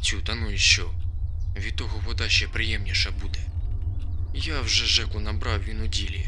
Тю, та ну і що? Від того вода ще приємніша буде. Я вже Жеку набрав він у ділі.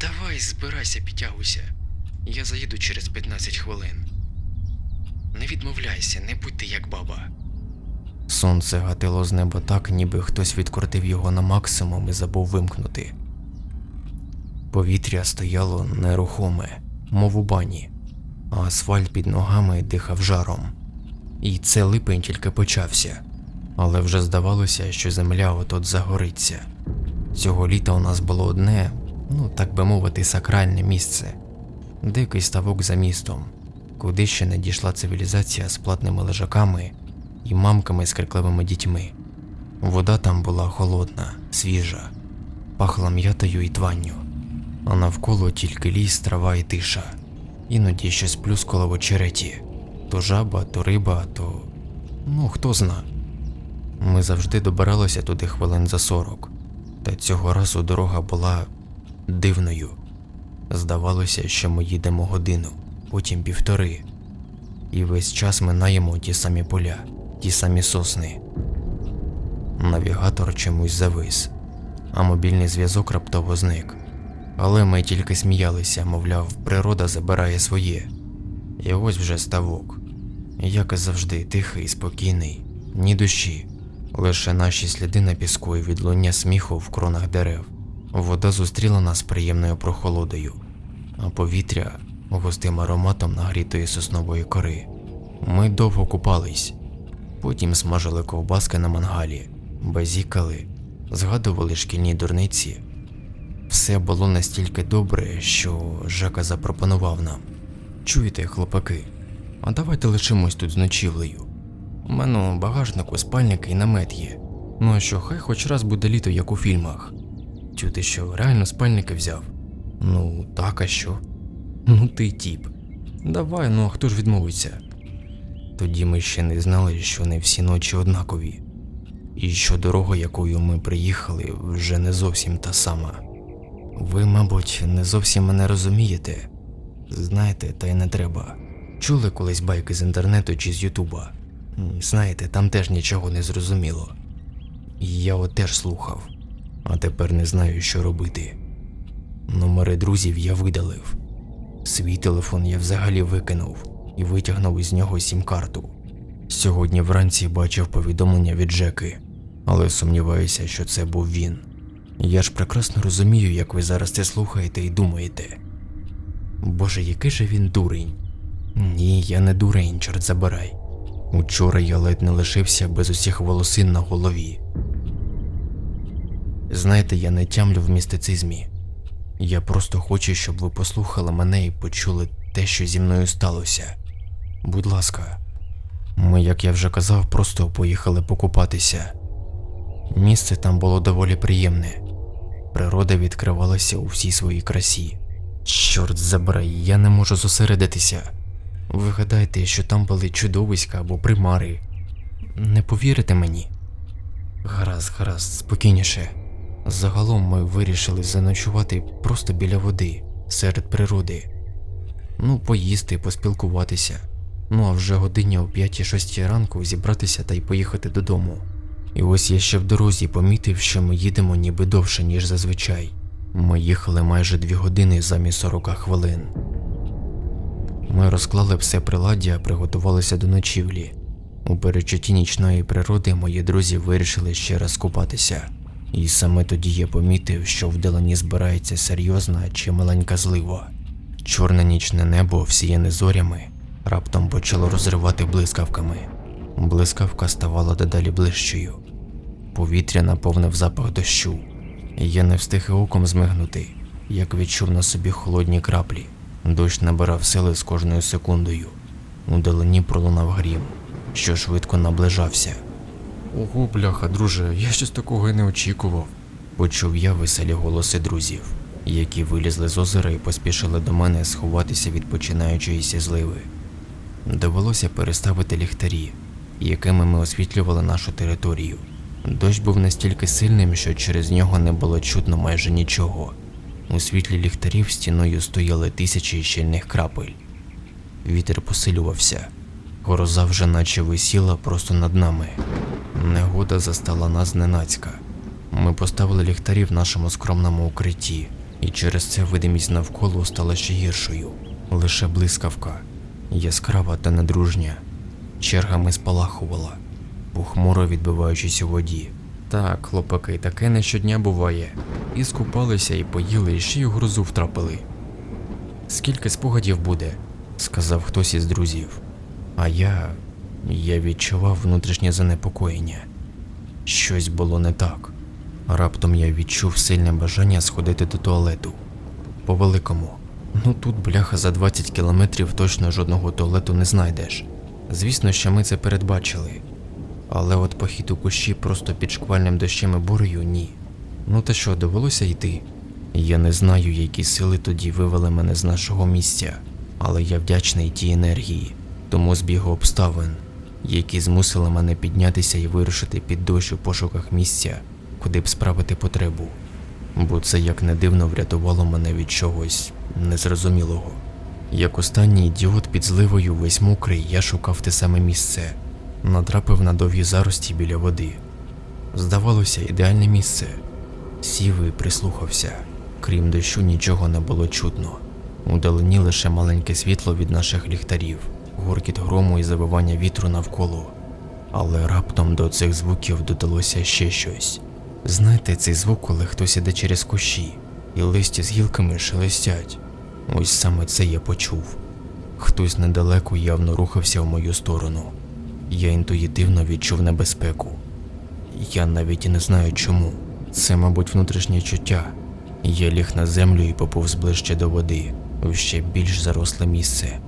Давай, збирайся, підтягуйся. Я заїду через 15 хвилин. Не відмовляйся, не будь ти як баба. Сонце гатило з неба так, ніби хтось відкрутив його на максимум і забув вимкнути. Повітря стояло нерухоме, мов у бані, а асфальт під ногами дихав жаром. І це липень тільки почався, але вже здавалося, що земля от-от загориться. Цього літа у нас було одне, ну так би мовити, сакральне місце дикий ставок за містом, куди ще не дійшла цивілізація з платними лежаками і мамками з крикливими дітьми. Вода там була холодна, свіжа, пахла м'ятою і тванню, а навколо тільки ліс, трава і тиша. Іноді щось плюскало в очереті то жаба, то риба, то. ну хто зна. Ми завжди добиралися туди хвилин за сорок, та цього разу дорога була дивною. Здавалося, що ми їдемо годину, потім півтори, і весь час минаємо ті самі поля, ті самі сосни. Навігатор чомусь завис, а мобільний зв'язок раптово зник. Але ми тільки сміялися, мовляв, природа забирає своє. І ось вже ставок. Як і завжди, тихий, спокійний, ні душі, лише наші сліди на піску і відлуння сміху в кронах дерев. Вода зустріла нас приємною прохолодою, а повітря густим ароматом нагрітої соснової кори. Ми довго купались, потім смажили ковбаски на мангалі, базікали, згадували шкільні дурниці. Все було настільки добре, що Жака запропонував нам. Чуєте, хлопаки, а давайте лишимось тут з ночівлею. У мене у багажнику спальник і намет є. Ну а що, хай хоч раз буде літо, як у фільмах. Тю, ти що, реально спальники взяв? Ну, так, а що? Ну ти тіп. Давай, ну а хто ж відмовиться? Тоді ми ще не знали, що не всі ночі однакові, і що дорога, якою ми приїхали, вже не зовсім та сама. Ви, мабуть, не зовсім мене розумієте. Знаєте, та й не треба. Чули колись байки з інтернету чи з Ютуба? Знаєте, там теж нічого не зрозуміло. І я от теж слухав, а тепер не знаю, що робити. Номери друзів я видалив. Свій телефон я взагалі викинув і витягнув із нього сім-карту. Сьогодні вранці бачив повідомлення від Джеки, але сумніваюся, що це був він. Я ж прекрасно розумію, як ви зараз це слухаєте і думаєте. Боже, який же він дурень. Ні, я не дурень, чорт забирай. Учора я ледь не лишився без усіх волосин на голові. Знаєте, я не тямлю в містицизмі. Я просто хочу, щоб ви послухали мене і почули те, що зі мною сталося. Будь ласка, ми, як я вже казав, просто поїхали покупатися. Місце там було доволі приємне. Природа відкривалася у всій своїй красі. Чорт забирай, я не можу зосередитися. Ви гадаєте, що там були чудовиська або примари. Не повірите мені? Гаразд, гаразд, спокійніше. Загалом ми вирішили заночувати просто біля води, серед природи. Ну, поїсти, поспілкуватися. Ну а вже годині о 5-6 ранку зібратися та й поїхати додому. І ось я ще в дорозі помітив, що ми їдемо ніби довше, ніж зазвичай. Ми їхали майже дві години замість 40 хвилин. Ми розклали все приладдя, приготувалися до ночівлі. У перечутті нічної природи мої друзі вирішили ще раз купатися. І саме тоді я помітив, що вдалині збирається серйозна чи маленька злива. Чорне нічне небо, всіяне зорями, раптом почало розривати блискавками. Блискавка ставала дедалі ближчою. Повітря наповнив запах дощу. Я не встиг і оком змигнути, як відчув на собі холодні краплі. Дощ набирав сили з кожною секундою. Удалині пролунав грім, що швидко наближався. Ого, бляха, друже, я щось такого і не очікував. Почув я веселі голоси друзів, які вилізли з озера і поспішили до мене сховатися від починаючоїся зливи. Довелося переставити ліхтарі, якими ми освітлювали нашу територію. Дощ був настільки сильним, що через нього не було чутно майже нічого. У світлі ліхтарів стіною стояли тисячі щільних крапель. Вітер посилювався. Гроза вже наче висіла просто над нами. Негода застала нас зненацька. Ми поставили ліхтарі в нашому скромному укритті, і через це видимість навколо стала ще гіршою. Лише блискавка, яскрава та недружня, чергами спалахувала, похмуро відбиваючись у воді. Так, хлопаки, таке не щодня буває. І скупалися, і поїли, і ще й у грозу втрапили. Скільки спогадів буде? сказав хтось із друзів. А я. я відчував внутрішнє занепокоєння. Щось було не так. Раптом я відчув сильне бажання сходити до туалету. По великому. Ну тут, бляха, за 20 кілометрів точно жодного туалету не знайдеш. Звісно, що ми це передбачили. Але от похід у кущі просто під шквальним дощем і бурею ні. Ну та що, довелося йти? Я не знаю, які сили тоді вивели мене з нашого місця, але я вдячний тій енергії, тому збігу обставин, які змусили мене піднятися і вирушити під дощ у пошуках місця, куди б справити потребу. Бо це як не дивно врятувало мене від чогось незрозумілого. Як останній ідіот під зливою весь мокрий, я шукав те саме місце, натрапив на довгі зарості біля води. Здавалося, ідеальне місце. Сів і прислухався. Крім дощу, нічого не було чутно. Удалині лише маленьке світло від наших ліхтарів, гуркіт грому і завивання вітру навколо. Але раптом до цих звуків додалося ще щось. Знаєте, цей звук, коли хтось іде через кущі, і листя з гілками шелестять. Ось саме це я почув. Хтось недалеко явно рухався в мою сторону. Я інтуїтивно відчув небезпеку. Я навіть і не знаю чому. Це, мабуть, внутрішнє чуття. Я ліг на землю і поповз ближче до води, в ще більш заросле місце,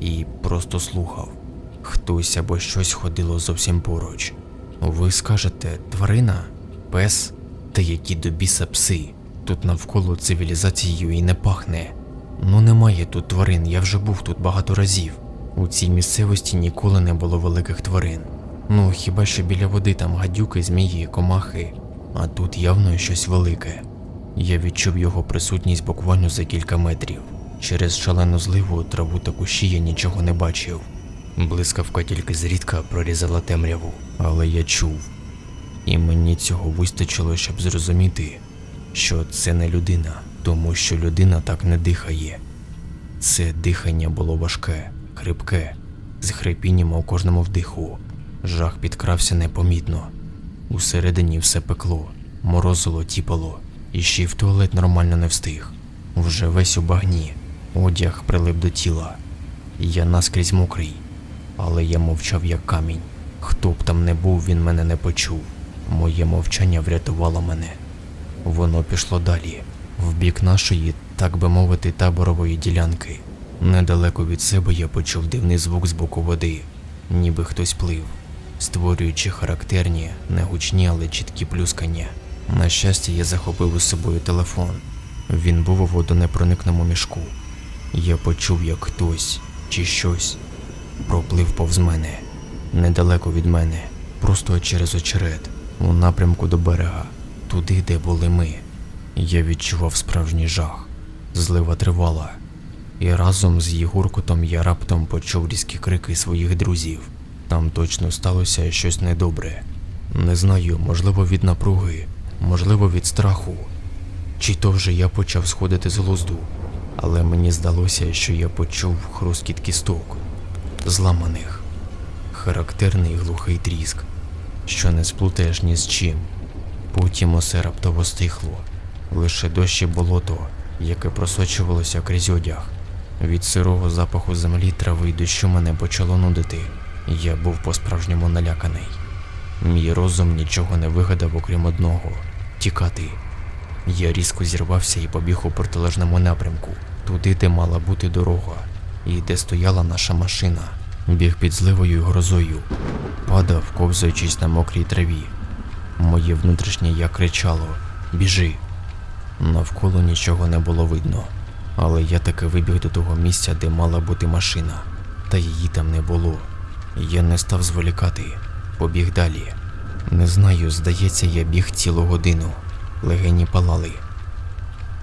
і просто слухав. Хтось або щось ходило зовсім поруч. Ви скажете, тварина, пес, та які до біса пси. Тут навколо цивілізацією і не пахне. Ну немає тут тварин, я вже був тут багато разів. У цій місцевості ніколи не було великих тварин. Ну, хіба що біля води там гадюки, змії, комахи, а тут явно щось велике. Я відчув його присутність буквально за кілька метрів. Через шалену зливу, траву та кущі я нічого не бачив. Блискавка тільки зрідка прорізала темряву, але я чув. І мені цього вистачило, щоб зрозуміти, що це не людина, тому що людина так не дихає. Це дихання було важке, хрипке, з хрипінням у кожному вдиху. Жах підкрався непомітно. Усередині все пекло, морозило, тіпало, і ще в туалет нормально не встиг. Вже весь у багні, одяг прилип до тіла. Я наскрізь мокрий, але я мовчав як камінь. Хто б там не був, він мене не почув. Моє мовчання врятувало мене. Воно пішло далі, в бік нашої, так би мовити, таборової ділянки. Недалеко від себе я почув дивний звук з боку води, ніби хтось плив, створюючи характерні, негучні, але чіткі плюскання. На щастя, я захопив із собою телефон. Він був у водонепроникному мішку. Я почув, як хтось чи щось проплив повз мене, недалеко від мене, просто через очерет, у напрямку до берега, туди, де були ми. Я відчував справжній жах. Злива тривала, і разом з її гуркотом я раптом почув різкі крики своїх друзів. Там точно сталося щось недобре. Не знаю, можливо, від напруги, можливо, від страху. Чи то вже я почав сходити з глузду, але мені здалося, що я почув хрускіт кісток, зламаних, характерний глухий тріск, що не сплутаєш ні з чим. Потім усе раптово стихло, лише дощ і болото, яке просочувалося крізь одяг. Від сирого запаху землі, трави й дощу мене почало нудити. Я був по-справжньому наляканий. Мій розум нічого не вигадав, окрім одного тікати. Я різко зірвався і побіг у протилежному напрямку, туди, де мала бути дорога, і де стояла наша машина. Біг під зливою і грозою, падав, ковзаючись на мокрій траві. Моє внутрішнє я кричало Біжи. Навколо нічого не було видно, але я таки вибіг до того місця, де мала бути машина, та її там не було. Я не став зволікати, побіг далі. Не знаю, здається, я біг цілу годину. Легені палали.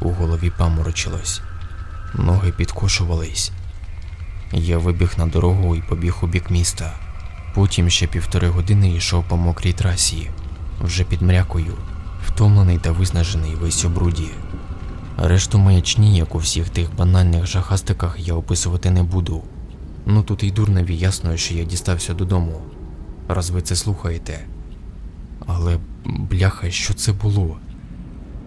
У голові паморочилось. Ноги підкошувались. Я вибіг на дорогу і побіг у бік міста. Потім ще півтори години йшов по мокрій трасі, вже під мрякою, втомлений та виснажений весь у бруді. Решту маячні, як у всіх тих банальних жахастиках, я описувати не буду. Ну тут і дурневі ясно, що я дістався додому. Раз ви це слухаєте. Але, бляха, що це було?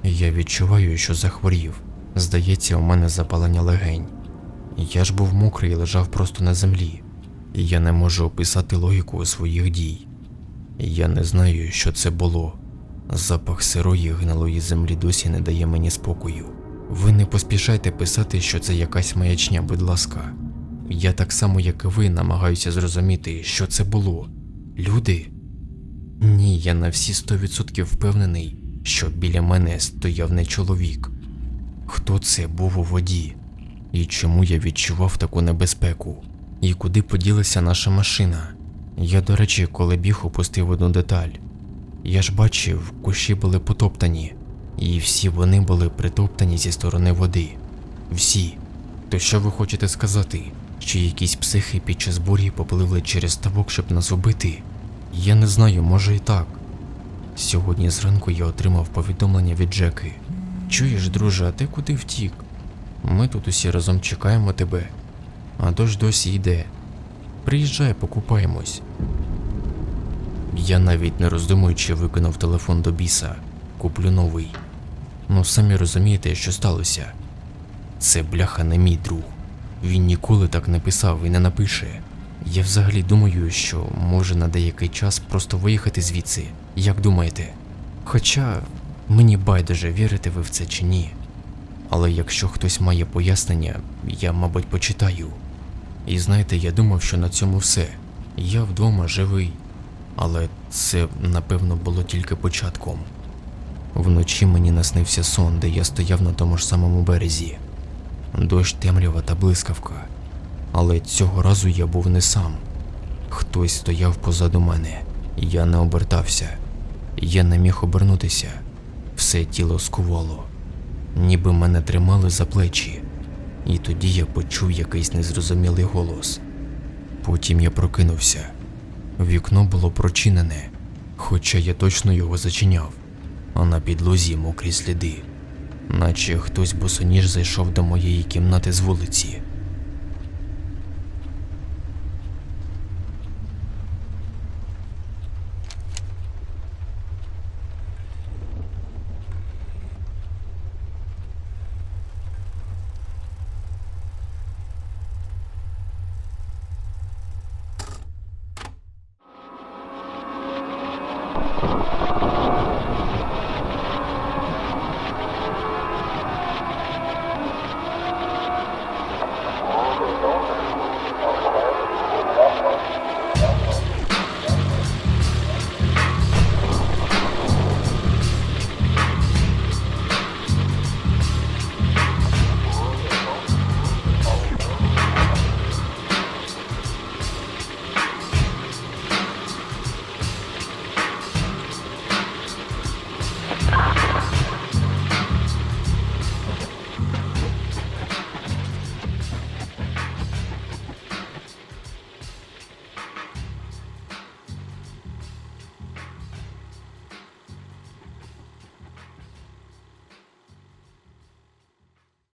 Я відчуваю, що захворів. Здається, у мене запалення легень. Я ж був мокрий і лежав просто на землі. Я не можу описати логіку своїх дій. Я не знаю, що це було. Запах сирої гнилої землі досі не дає мені спокою. Ви не поспішайте писати, що це якась маячня, будь ласка. Я так само, як і ви, намагаюся зрозуміти, що це було. Люди? Ні, я на всі 100% впевнений, що біля мене стояв не чоловік. Хто це був у воді? І чому я відчував таку небезпеку? І куди поділася наша машина? Я, до речі, коли біг, опустив одну деталь. Я ж бачив, кущі були потоптані, і всі вони були притоптані зі сторони води. Всі. То що ви хочете сказати? Що якісь психи під час бурі попливли через ставок, щоб нас убити? Я не знаю, може і так. Сьогодні зранку я отримав повідомлення від Джеки. Чуєш, друже, а ти куди втік? Ми тут усі разом чекаємо тебе, а дощ досі йде. Приїжджай, покупаємось. Я навіть не роздумуючи виконав телефон до біса, куплю новий. Ну, самі розумієте, що сталося. Це бляха не мій друг. Він ніколи так не писав і не напише. Я взагалі думаю, що може на деякий час просто виїхати звідси. Як думаєте? Хоча мені байдуже вірите ви в це чи ні. Але якщо хтось має пояснення, я, мабуть, почитаю. І знаєте, я думав, що на цьому все. Я вдома живий. Але це, напевно, було тільки початком. Вночі мені наснився сон, де я стояв на тому ж самому березі. Дощ, темрява та блискавка. Але цього разу я був не сам. Хтось стояв позаду мене. Я не обертався. Я не міг обернутися. Все тіло скувало, ніби мене тримали за плечі. І тоді я почув якийсь незрозумілий голос. Потім я прокинувся. Вікно було прочинене, хоча я точно його зачиняв, а на підлозі мокрі сліди, наче хтось босоніж зайшов до моєї кімнати з вулиці.